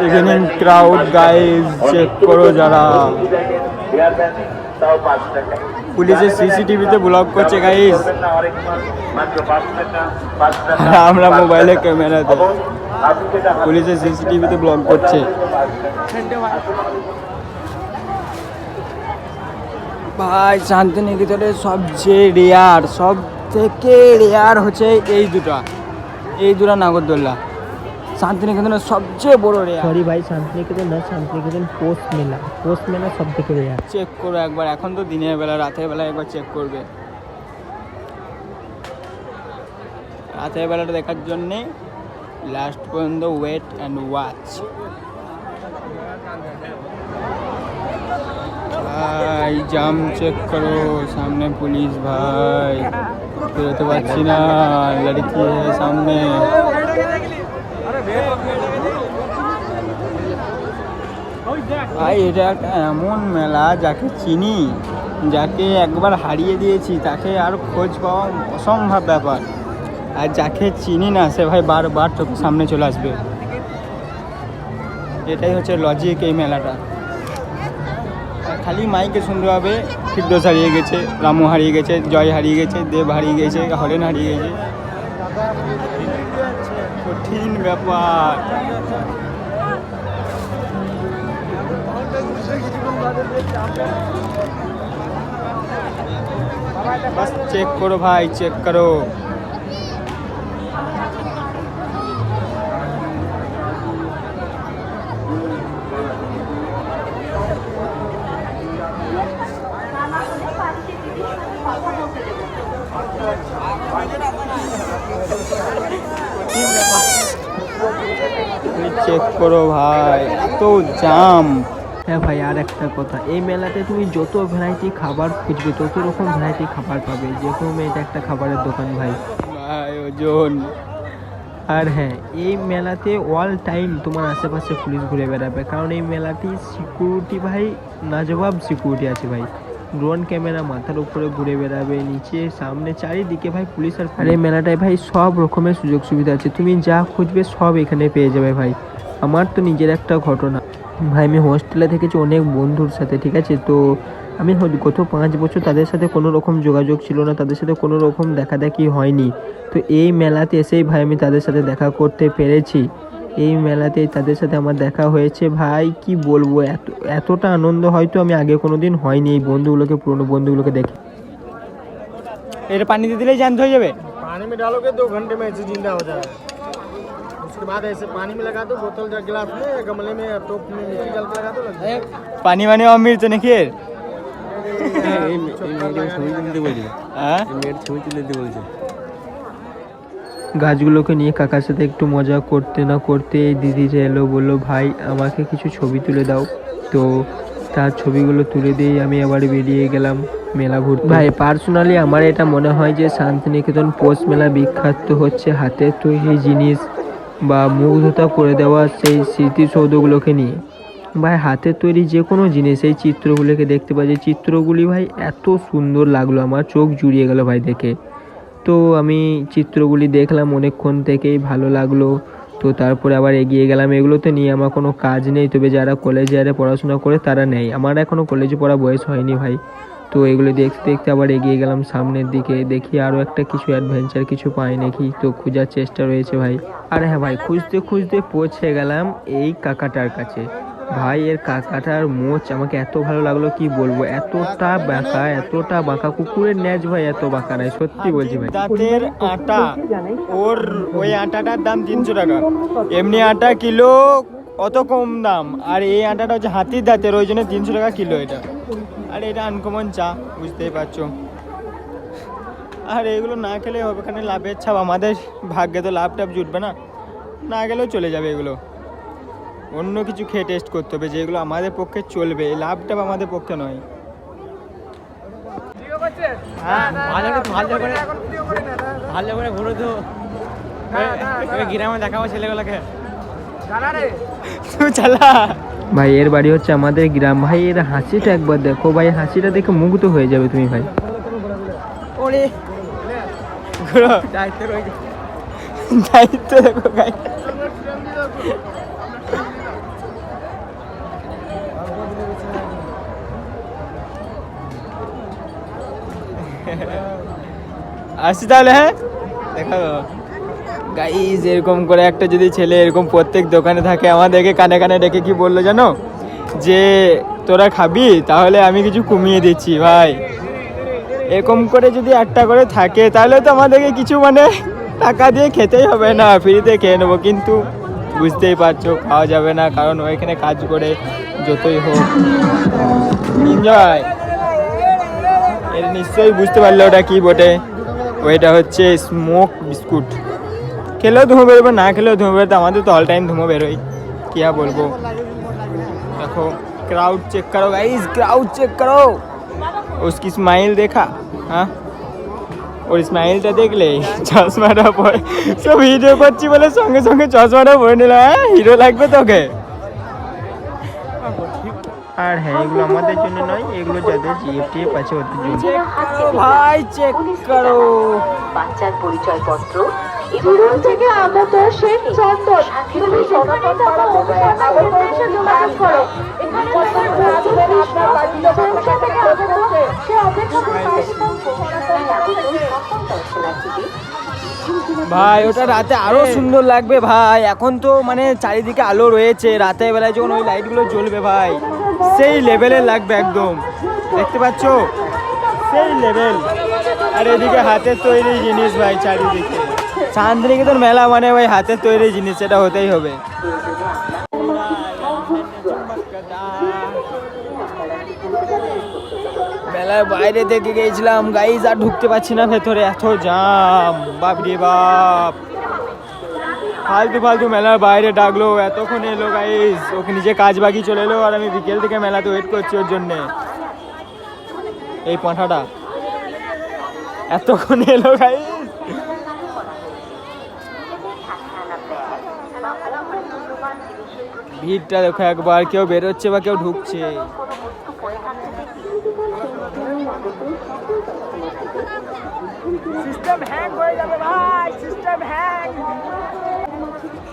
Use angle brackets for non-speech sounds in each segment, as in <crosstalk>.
এখানে crowd guys check করো যারা পুলিশের সিসিটিভিতে ব্লক করছে গাইজ <laughs> আমরা মোবাইলে ক্যামেরাতে পুলিশের সিসিটিভিতে ব্লক করছে। ভাই শান্তিনিকেতনের সবচেয়ে রেয়ার সব থেকে রেয়ার হচ্ছে এই দুটা। এই দুটা নাগরদোল্লা। শান্তিনিকেতনের সবচেয়ে বড় রেয়ার সরি ভাই শান্তিনিকেতন না শান্তিনিকেতন পোস্ট মেলা পোস্ট মেলা সব থেকে রেয়ার চেক করো একবার এখন তো দিনের বেলা রাতের বেলা একবার চেক করবে। রাতের বেলাটা দেখার জন্যে লাস্ট পর্যন্ত ওয়েট অ্যান্ড ওয়াচ ভাই, জাম চেক করো, সামনে পুলিশ ভাই। বেরোতে পারছি না লড়কি সামনে? ভাই, এটা একটা এমন মেলা, যাকে চিনি, যাকে একবার হারিয়ে দিয়েছি, তাকে আর খোঁজ পাওয়া অসম্ভব ব্যাপার। আর যাকে চিনি না, সে ভাই বারবার চোখের সামনে চলে আসবে। এটাই হচ্ছে লজিক এই মেলাটা। খালি মাইকে শুনতে হবে ফিরদোস হারিয়ে গেছে রামু হারিয়ে গেছে জয় হারিয়ে গেছে দেব হারিয়ে গেছে হরেন হারিয়ে গেছে কঠিন ব্যাপার बस चेक करो भाई चेक करो চেক করো ভাই এত জাম হ্যাঁ ভাই আর একটা কথা এই মেলাতে তুমি যত ভ্যারাইটি খাবার খুঁজবে তত রকম ভ্যারাইটি খাবার পাবে। যেরকম এটা একটা খাবারের দোকান ভাই। ভাই ওজন। আর হ্যাঁ এই মেলাতে অল টাইম তোমার আশেপাশে পুলিশ ঘুরে বেড়াবে। কারণ এই মেলাটি সিকিউরিটি ভাই নাজবাব সিকিউরিটি আছে ভাই। ড্রোন ক্যামেরা মাথার উপরে ঘুরে বেড়াবে নিচে সামনে চারিদিকে ভাই পুলিশ আর আর এই মেলাটায় ভাই সব রকমের সুযোগ সুবিধা আছে। তুমি যা খুঁজবে সব এখানে পেয়ে যাবে ভাই। আমার তো নিজের একটা ঘটনা। ভাই আমি হোস্টেলে থেকেছি অনেক বন্ধুর সাথে ঠিক আছে? তো আমি গত পাঁচ বছর তাদের সাথে কোনো রকম যোগাযোগ ছিল না তাদের সাথে কোনো রকম দেখা দেখি হয়নি। তো এই মেলাতে এসেই ভাই আমি তাদের সাথে দেখা করতে পেরেছি। এই মেলাতেই তাদের সাথে আমার দেখা হয়েছে। ভাই কি বলব এত এতটা আনন্দ হয়তো আমি আগে কোনো দিন হয়নি এই বন্ধুগুলোকে পুরনো বন্ধুগুলোকে দেখে। এটা পানিতে দিলেই জানতে হয়ে যাবে? পানি মে দু ঘন্টে মে জিন্দা হয়ে যাবে। उसके बाद ऐसे पानी में लगा दो बोतल या गिलास में या गमले में या टोप में मिट्टी डाल के लगा दो लग जाएगा। পানি মানে অমৃত নাকি এর হ্যাঁ গাছগুলোকে নিয়ে কাকার সাথে একটু মজা করতে না করতে এই দিদিটা এলো বললো ভাই আমাকে কিছু ছবি তুলে দাও তো তার ছবিগুলো তুলে দিয়ে আমি আবার বেরিয়ে গেলাম মেলা ঘুরতে ভাই পার্সোনালি আমার এটা মনে হয় যে শান্তিনিকেতন পৌষ মেলা বিখ্যাত হচ্ছে হাতের তৈরি জিনিস বা মুগ্ধতা করে দেওয়া সেই স্মৃতিসৌধগুলোকে নিয়ে। ভাই হাতের তৈরি যে কোনো জিনিস এই চিত্রগুলোকে দেখতে পাই যে চিত্রগুলি ভাই এত সুন্দর লাগল, আমার চোখ জুড়িয়ে গেল ভাই দেখে। তো আমি চিত্রগুলি দেখলাম অনেকক্ষণ থেকেই, ভালো লাগল। তো তারপরে আবার এগিয়ে গেলাম। এগুলোতে নিয়ে আমার কোনো কাজ নেই, তবে যারা কলেজে আরে পড়াশোনা করে তারা নেই আমার এখনও কলেজে পড়া বয়স হয়নি ভাই। তো এগুলো দেখতে দেখতে আবার এগিয়ে গেলাম সামনের দিকে। দেখি আরও একটা কিছু অ্যাডভেঞ্চার কিছু পাই নাকি। তো খোঁজার চেষ্টা রয়েছে ভাই। আর হ্যাঁ ভাই, খুঁজতে খুঁজতে পৌঁছে গেলাম এই কাকাটার কাছে। ভাই, এর কাকাটার মোচ আমাকে এত ভালো লাগল, কি বলব? এতটা বাঁকা এতটা বাঁকা। কুকুরের ন্যাচ ভাই, এত বাঁকা নাই, সত্যি বলছি ভাই। দাঁতের আটা, ওর ওই আটাটার দাম তিনশো টাকা। এমনি আটা কিলো অত কম দাম। আর এই আটাটা হচ্ছে হাতির দাঁতের, ওই জন্য তিনশো টাকা কিলো এটা। আর এটা আনকমন চা, বুঝতেই পারছ। আর এগুলো না খেলে হবে এখানে লাভের ছাপ, আমাদের ভাগ্যে তো লাভ টাভ জুটবে না। না গেলেও চলে যাবে এগুলো। অন্য কিছু খেয়ে টেস্ট করতে হবে, যেগুলো আমাদের পক্ষে চলবে। এই লাভ টাভ আমাদের পক্ষে নয়। হ্যাঁ। ভালো করে করে ঘুরে তো। গ্রামে দেখাবো ছেলেগুলোকে। ভাই এর বাড়ি হচ্ছে আমাদের গ্রাম। ভাই এর হাসিটা একবার দেখো। ভাই হাসিটা দেখে মুগ্ধ হয়ে যাবে তুমি ভাই। দায়িত্ব দেখো গাই আসছি তাহলে হ্যাঁ? দেখা গাইজ এরকম করে একটা যদি ছেলে এরকম প্রত্যেক দোকানে থাকে, আমাদেরকে কানে কানে ডেকে কি বলল জানো? যে, তোরা খাবি? তাহলে আমি কিছু কমিয়ে দিচ্ছি, ভাই। এরকম করে যদি একটা করে থাকে, তাহলে তো আমাদেরকে কিছু মানে টাকা দিয়ে খেতেই হবে না, ফ্রিতে খেয়ে নেব। কিন্তু বুঝতেই পারছ, খাওয়া যাবে না, কারণ ওইখানে কাজ করে যতই হোক। এনজয় নিশ্চয়ই বুঝতে পারলে ওটা কি বটে? ওইটা হচ্ছে স্মোক বিস্কুট খেলেও ধুমো বেরোবে না খেলেও ধুমো বেরোতে আমাদের তো অল টাইম ধুমো বেরোই কি আর বলবো দেখো क्राउड चेक करो गाइस क्राउड चेक करो उसकी स्माइल देखा हाँ ওর স্মাইলটা দেখলে চশমাটা পরে সব ভিডিও করছি বলে সঙ্গে সঙ্গে চশমাটা পরে নিল হ্যাঁ হিরো লাগবে তোকে আর হ্যাঁ এগুলো আমাদের জন্য নয় এগুলো যাদের জিএফটিএফ আছে ওদের জন্য চেক করো ভাই চেক করো বাচ্চার পরিচয়পত্র থেকে আগত শেখ চন্দন, তুমি ভাই, ওটা রাতে আরও সুন্দর লাগবে ভাই। এখন তো মানে চারিদিকে আলো রয়েছে। রাতের বেলায় যখন ওই লাইটগুলো জ্বলবে ভাই, সেই লেভেলের লাগবে একদম। দেখতে পাচ্ছ? সেই লেভেল আর এদিকে হাতের তৈরি জিনিস ভাই, চারিদিকে। শান্তিনিকেতন মেলা মানে ভাই হাতের তৈরি জিনিস এটা হতেই হবে। মেলার বাইরে থেকে গেছিলাম গাইজ আর ঢুকতে পারছি না ভেতরে, এত জাম বাপ রে বাপ। ফালতু ফালতু মেলার বাইরে ডাকলো, এতক্ষণ এলো গাইজ ওকে নিজে কাজ বাকি চলে এলো, আর আমি বিকেল থেকে মেলাতে ওয়েট করছি ওর জন্যে। এই পাঁঠাটা। এতক্ষণ এলো গাইজ ভিড়টা দেখো একবার কেউ বেরোচ্ছে বা কেউ ঢুকছে। সিস্টেম হ্যাং হয়ে যাবে ভাই সিস্টেম হ্যাং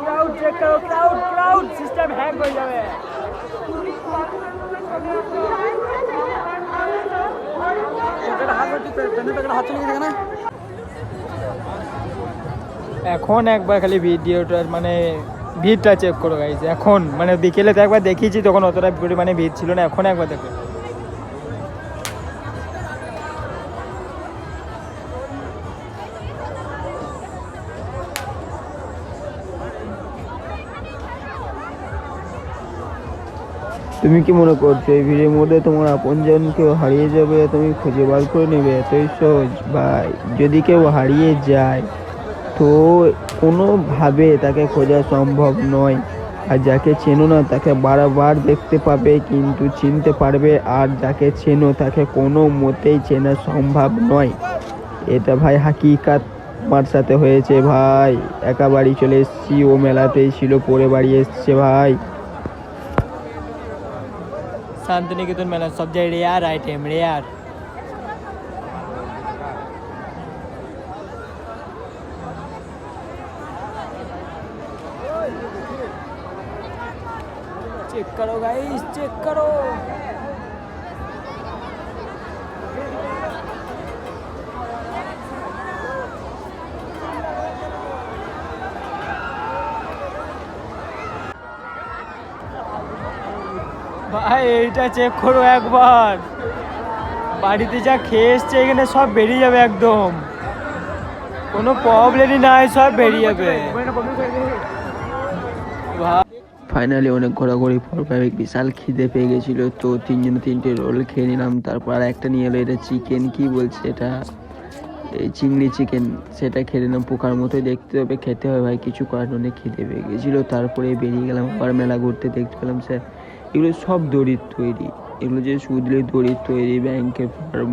ক্রাউড চেক করো ক্রাউড ক্রাউড সিস্টেম হ্যাং হয়ে যাবে। এখন একবার খালি ভিডিওটার মানে ভিড়টা চেক করো গাইজ এখন মানে বিকেলে তো একবার দেখিয়েছি, তখন অতটা পরিমাণে ভিড় ছিল না। এখন একবার দেখো। তুমি কি মনে করছ, এই ভিড়ের মধ্যে তোমার আপনজন কেউ হারিয়ে যাবে? তুমি খুঁজে বার করে নেবে, এতই সহজ। ভাই, যদি কেউ হারিয়ে যায় তো কোনোভাবে তাকে খোঁজা সম্ভব নয়। আর যাকে চেনো না, তাকে বারবার দেখতে পাবে কিন্তু চিনতে পারবে, আর যাকে চেনো তাকে কোনো মতেই চেনা সম্ভব নয়। এটা ভাই হাকিকাত আমার সাথে হয়েছে ভাই। একা বাড়ি চলে এসেছি, ও মেলাতেই ছিল, পরে বাড়ি এসছে ভাই। শান্তিনিকেতন মেলা সবচেয়ে রেয়ার আইটেম রেয়ার चेक करो गाइस चेक करो ভাই এইটা চেক করো একবার বাড়িতে যা খেয়ে এসছে এখানে সব বেরিয়ে যাবে একদম কোনো প্রবলেমই নাই সব বেরিয়ে যাবে ভাই ফাইনালি অনেক ঘোরাঘুরি পর ভাই বিশাল খিদে পেয়ে গেছিল। তো তিনজন তিনটে রোল খেয়ে নিলাম, তারপর আর একটা নিয়ে এলো, এটা চিকেন কি বলছে এটা? এই চিংড়ি চিকেন সেটা খেয়ে নিলাম। পোকার মতোই দেখতে হবে, খেতে হবে ভাই, কিছু করার অনেক খিদে পেয়ে গেছিল। তারপরে বেরিয়ে গেলাম আবার মেলা ঘুরতে, দেখতে পেলাম, স্যার, এগুলো সব দড়ির তৈরি। এগুলো যে সুদলে দড়ি তৈরি ব্যাংকে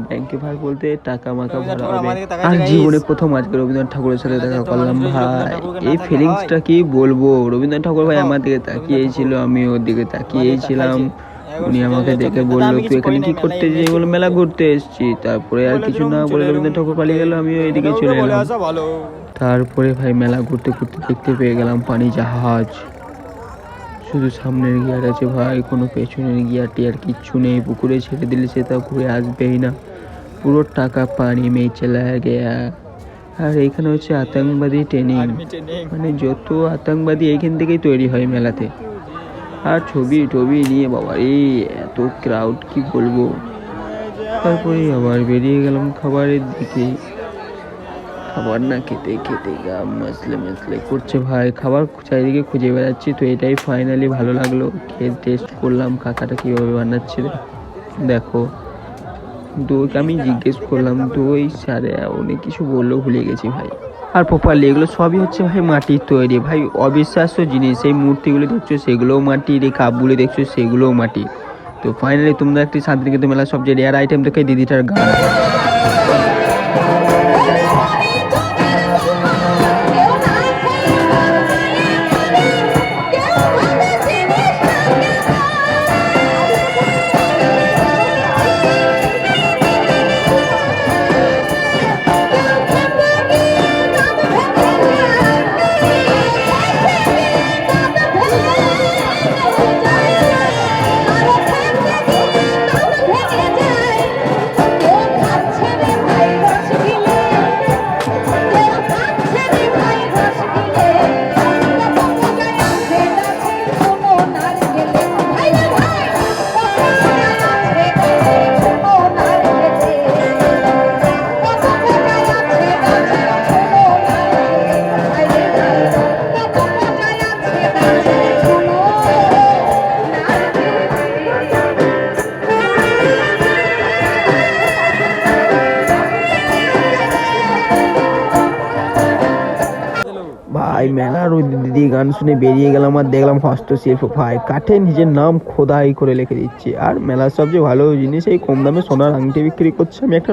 ব্যাংকে ভার বলতে টাকা মাকা ভরা হবে। আর জীবনে প্রথম আজকে রবীন্দ্রনাথ ঠাকুরের সাথে দেখা করলাম ভাই। এই ফিলিংসটা কি বলব? রবীন্দ্রনাথ ঠাকুর ভাই আমার দিকে তাকিয়েই রবীন্দ্রনাথ ছিল আমি ওর দিকে তাকিয়েই ছিলাম উনি আমাকে দেখে বলল তুই এখানে কি করতে যাই বলে মেলা ঘুরতে এসেছি? তারপরে আর কিছু না বলে রবীন্দ্রনাথ ঠাকুর পালিয়ে গেল আমিও এদিকে চলে এলাম। তারপরে ভাই মেলা ঘুরতে ঘুরতে দেখতে পেয়ে গেলাম পানি জাহাজ। শুধু সামনের গিয়ার আছে ভাই কোনো পেছনের গিয়ার টিয়ার কিচ্ছু নেই পুকুরে ছেড়ে দিলে সে তা ঘুরে আসবেই না। পুরো টাকা পানি মেয়ে চলা গেয়া আর এখানে হচ্ছে আতঙ্কবাদী ট্রেনিং ট্রেনিং মানে যত আতঙ্কবাদী এইখান থেকেই তৈরি হয় মেলাতে। আর ছবি টবি নিয়ে বাবা এই এত ক্রাউড কি বলব? তারপরে আবার বেরিয়ে গেলাম খাবারের দিকে। খাবার না খেতে খেতে গা মাসলে মাসলে করছে ভাই। খাবার চারিদিকে খুঁজে বেড়াচ্ছি, তো এটাই ফাইনালি ভালো লাগল। খেয়ে টেস্ট করলাম, কাকাটা কীভাবে বানাচ্ছে দেখো। দইকে আমি জিজ্ঞেস করলাম দই স্যারে অনেক কিছু বলল, ভুলে গেছি ভাই। আর প্রপারলি এগুলো সবই হচ্ছে ভাই মাটির তৈরি। ভাই অবিশ্বাস্য জিনিস, এই মূর্তিগুলো দেখছ, সেগুলোও মাটির এই কাপগুলো দেখছ, সেগুলোও মাটি। তো ফাইনালি তোমরা একটি শান্তিনিকেতন মেলার সবচেয়ে রেয়ার আইটেম দেখে দিদিটার গান। দিদি গান শুনে বেরিয়ে গেলাম আর দেখলাম হস্তশিল্প। ভাই, কাঠে নিজের নাম খোদাই করে লিখে দিচ্ছে। আর মেলার সবচেয়ে ভালো জিনিস, এই কম দামে সোনার আংটি বিক্রি করছে। আমি একটা